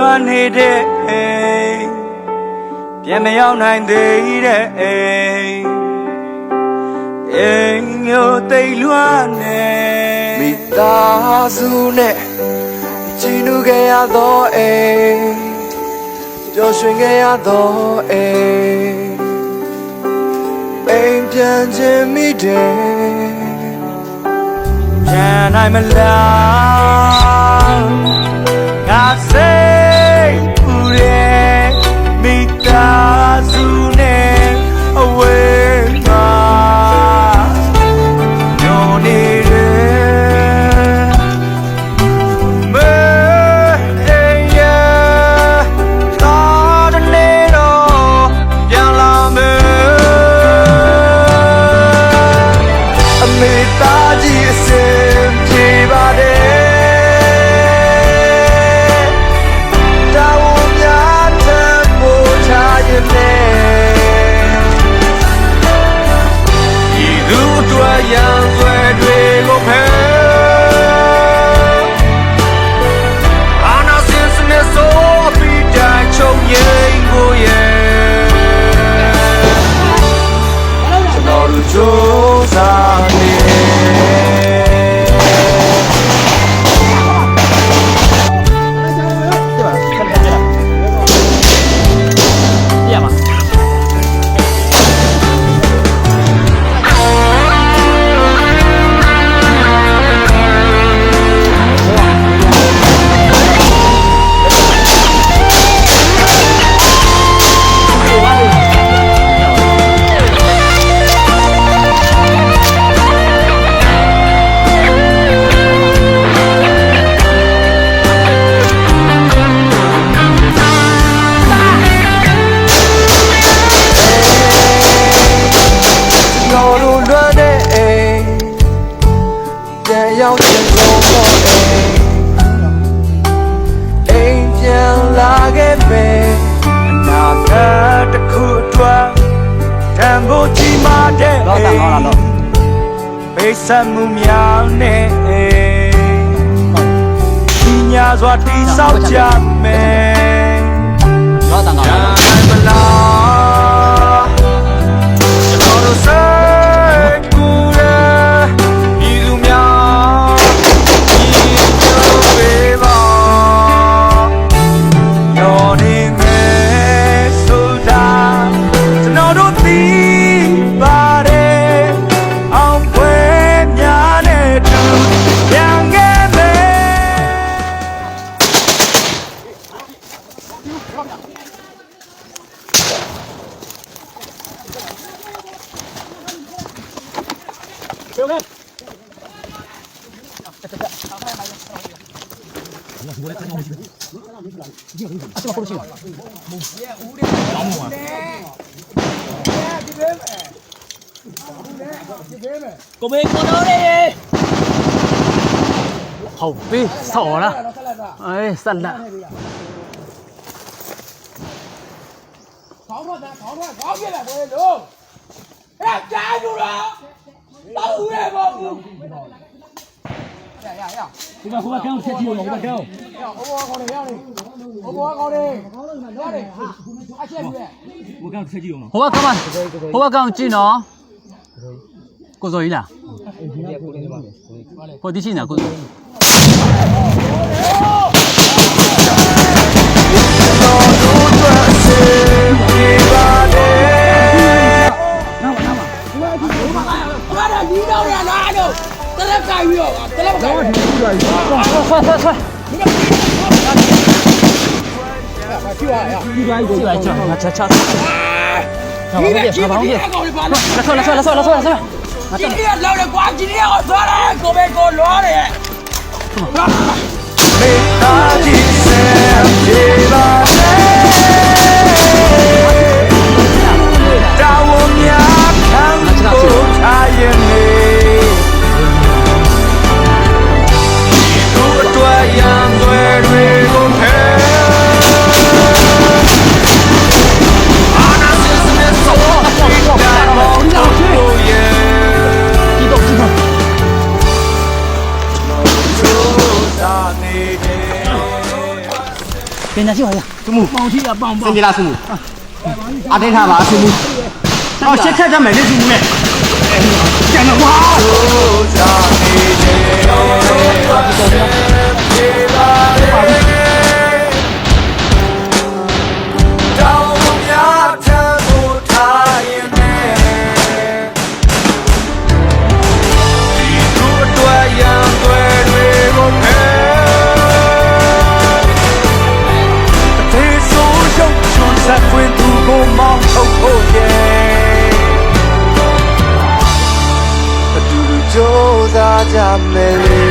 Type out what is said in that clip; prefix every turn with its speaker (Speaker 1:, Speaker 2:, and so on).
Speaker 1: လွမ်းနေတဲ့အိမ်ပြန်မရောက်နိုင်သေးတဲ့အိမ်အိမ်မျိုးတိတ်လွမ်းနေမိသားစုနဲ့ချီနူခဲ့ရတော့အိမ်ပျော်ရွှင်ခဲ့ရတော့အိမ်အိမ်ပြန်ခြင်းမိတယ် Can I my love? God say, put it, razu လာခဲ့မယ်အနာဂတ်တစ်ခုအတွက်တန်ဖို့ကြီးမားတဲ့အိမ်ပိတ်ဆက်မှုများနဲ့အိမ်ဒီညာစွာတိဆောက်ကြမယ်
Speaker 2: တော့တန်ကောင်း
Speaker 1: Time
Speaker 2: လား
Speaker 1: မလားကျွန်တော်တို့စိတ် ကိုမေကိုတော်
Speaker 2: လေးဟုတ်ပြီဆော်လားအေးဆက်လက်
Speaker 3: ခေါ င်းထွက်တာခေါင်းထွက်ခေါင်းပြက်လာဘယ်လိုအဲကြား住လားတောက်ရဲပေါ့ဘူးရရရ
Speaker 2: ဒီမှာဟိုကကောင်းချက်ကြည့်အောင်ဟိုကကောင်း
Speaker 3: ရဟိုဘောကောင်းနေရနေဟိုဘောကောင်းနေတော့တယ်အချက်ပြည့်
Speaker 2: ဟိုကကောင်းချက်ကြည့်အောင်ဟိုကကောင်းပါဟိုကကောင်းကြည့်နော်ကိုစော်ကြီးလားဟိုဒီရှိနေကို
Speaker 1: တော်
Speaker 3: ဘာလဲဒီတော့ရလားတော့တလက်ကိုင်ပြီးတော့တလက်ကိုင်ပြီး
Speaker 2: ဆွဲဆွဲဆွဲ
Speaker 3: ဖြူရရ
Speaker 2: ဒီတိုင်းကိုချာချာချာ
Speaker 3: ဒီနေ့ဒီနေ့ကောင်းနေပါလား
Speaker 2: လာဆွဲလာဆွဲလာဆွဲလာဆွဲလာဆွဲ
Speaker 3: ဒီနေ့လောက်တယ်ကွာဒီနေ့ကိုသွားတယ် တို့
Speaker 1: သာနေတယ်
Speaker 2: ပညာရှိ
Speaker 3: ရှိပါရ
Speaker 1: စမှု
Speaker 3: ပေါင်ရှိတာပေါင်
Speaker 1: စ
Speaker 3: ပေါင်
Speaker 1: င်ကြလားစမှုအတင်းထားပါစမှုဟောရှ အတူတူကြိုးစားကြမယ်လေ